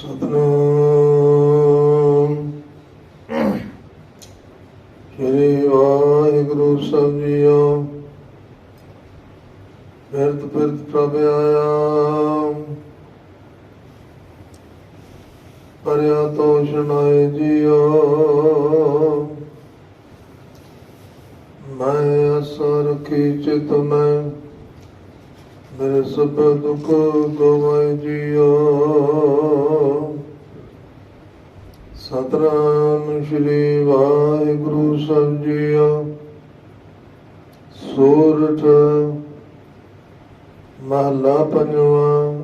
ਸਤਨਾਮ। ਸ੍ਰੀ ਵਾਹਿਗੁਰੂ ਸਾਹਿਬ ਜੀਓ ਬਿਰਤ ਬਿਰਤ ਪ੍ਰਭ ਆਇਆ। ਪਰਿਆ ਤੋ ਸ਼ਨਾਏ ਜੀਓ। ਮੈਂ ਅਸਰ ਕੀ ਚਿਤ ਮੈਂ ਮੇਰੇ ਸਭ ਦੁੱਖ ਗਵਾਏ ਜੀਓ। ਸਤਨਾਮ ਸ਼੍ਰੀ ਵਾਹਿਗੁਰੂ ਸਾਹਿਬ ਜੀਓ ਸੂਰਠ ਮਹਲਾ ਪੰਜਵਾਂ,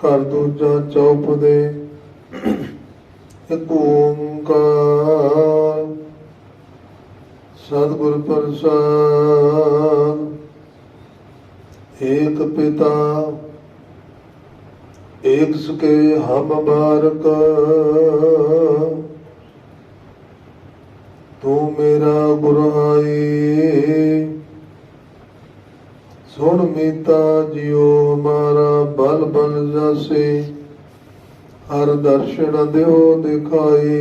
ਘਰ ਦੂਜਾ ਚੌਪ ਦੇ ਇੱਕ ਓੰਕਾਰ ਸਤਿਗੁਰ ਪ੍ਰਸਾਦ, ਏਕ ਪਿਤਾ, ਏਕ ਸੁਕੇ ਹਮ ਬਾਰਕ। ਤੂੰ ਮੇਰਾ ਗੁਰਹਾਈ ਸੁਣ ਮੀਤਾ ਜਿਉ ਹਮਾਰਾ ਬਲ ਬਲ ਜਾਸੇ। ਹਰ ਦਰਸ਼ਨ ਦਿਓ ਦਿਖਾਈ।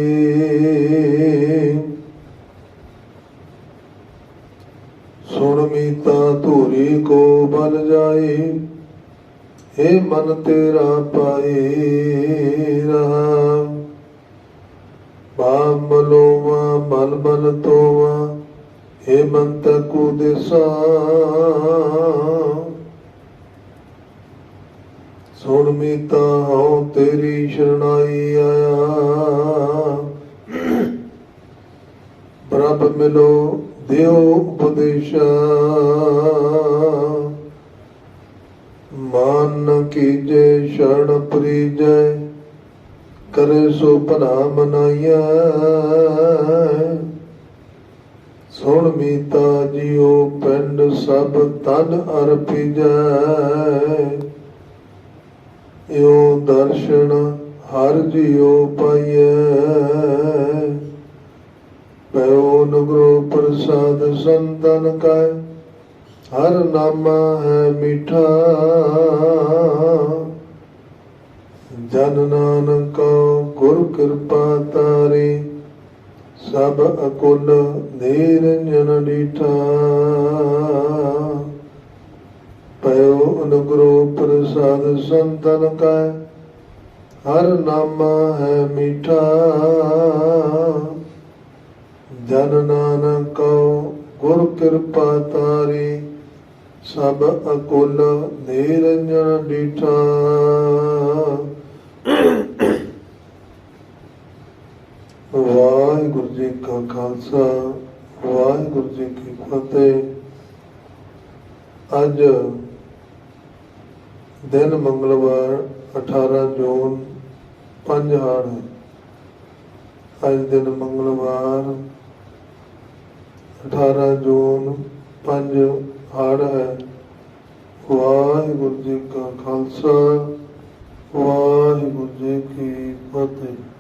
ਸੁਣ ਮੀਤਾ ਧੂਰੀ ਕੋ ਬਲ ਜਾਏ ਏ ਮਨ ਤੇਰਾ ਪਾਏ ਰਹਾ। ਬਾਮ ਲੋਵਾ ਬਲ ਬਲ ਤੋਵਾ ਏ ਮੰਤ ਕੋ ਦਿਸਾ ਸੁਣ ਮੀਤਾ, ਹਉ ਤੇਰੀ ਸ਼ਰਣਾਈ ਆਇਆ। ਪ੍ਰਭ ਮਿਲੋ, ਦਿਓ ਉਪਦੇਸ਼ਾ। ਮਨ ਕੀਜੇ, ਸ਼ਰਨ ਪ੍ਰੀਜੈ। ਕਰੇ ਸੋ ਭਲਾ ਮਨਾਈਐ। ਸੁਣ ਮੀਤਾ ਜਿਉ ਪਿੰਡ ਸਭ ਤਨ ਅਰਪੀਜੈ। ਏਉ ਦਰਸ਼ਨ ਹਰ ਜਿਉ ਪਾਈਐ। ਪਇਓ ਨਗਰੋ ਪ੍ਰਸਾਦ ਸੰਤਨ ਕੈ ਹਰ ਨਾਮਾ ਹੈ ਮਿਠਾ। ਜਨ ਨਾਨਕ ਗੁਰ ਕਿਰਪਾ ਤਾਰੇ, ਸਭ ਅਕੁਲ ਨਿਰੰਜਨ ਡੀਠਾ ਪਇਓ ਅਨੁਗਰੋ ਪ੍ਰਸਾਦ ਸੰਤਨ ਕੈ, ਹਰ ਨਾਮਾ ਹੈ ਮਿਠਾ। ਜਨ ਨਾਨਕ ਗੁਰ ਕਿਰਪਾ ਤਾਰੀ, ਸਭ ਅਕੁਲ ਨਿਰੰਜਨ ਡੀਠਾ ਵਾਹਿਗੁਰੂ ਜੀ ਕਾ ਖਾਲਸਾ, ਵਾਹਿਗੁਰੂ ਜੀ ਕੀ ਫਤਿਹ। ਅੱਜ ਦਿਨ ਮੰਗਲਵਾਰ 18 ਜੂਨ, ਪੰਜ ਹਾੜ ਹੈ। ਅੱਜ ਦਿਨ ਮੰਗਲਵਾਰ 18 ਜੂਨ, ਪੰਜ ਹਾੜ ਹੈ। ਵਾਹਿਗੁਰੂ ਜੀ ਕਾ ਖਾਲਸਾ, ਵਾਹਿਗੁਰੂ ਜੀ ਕੀ ਫਤਿਹ।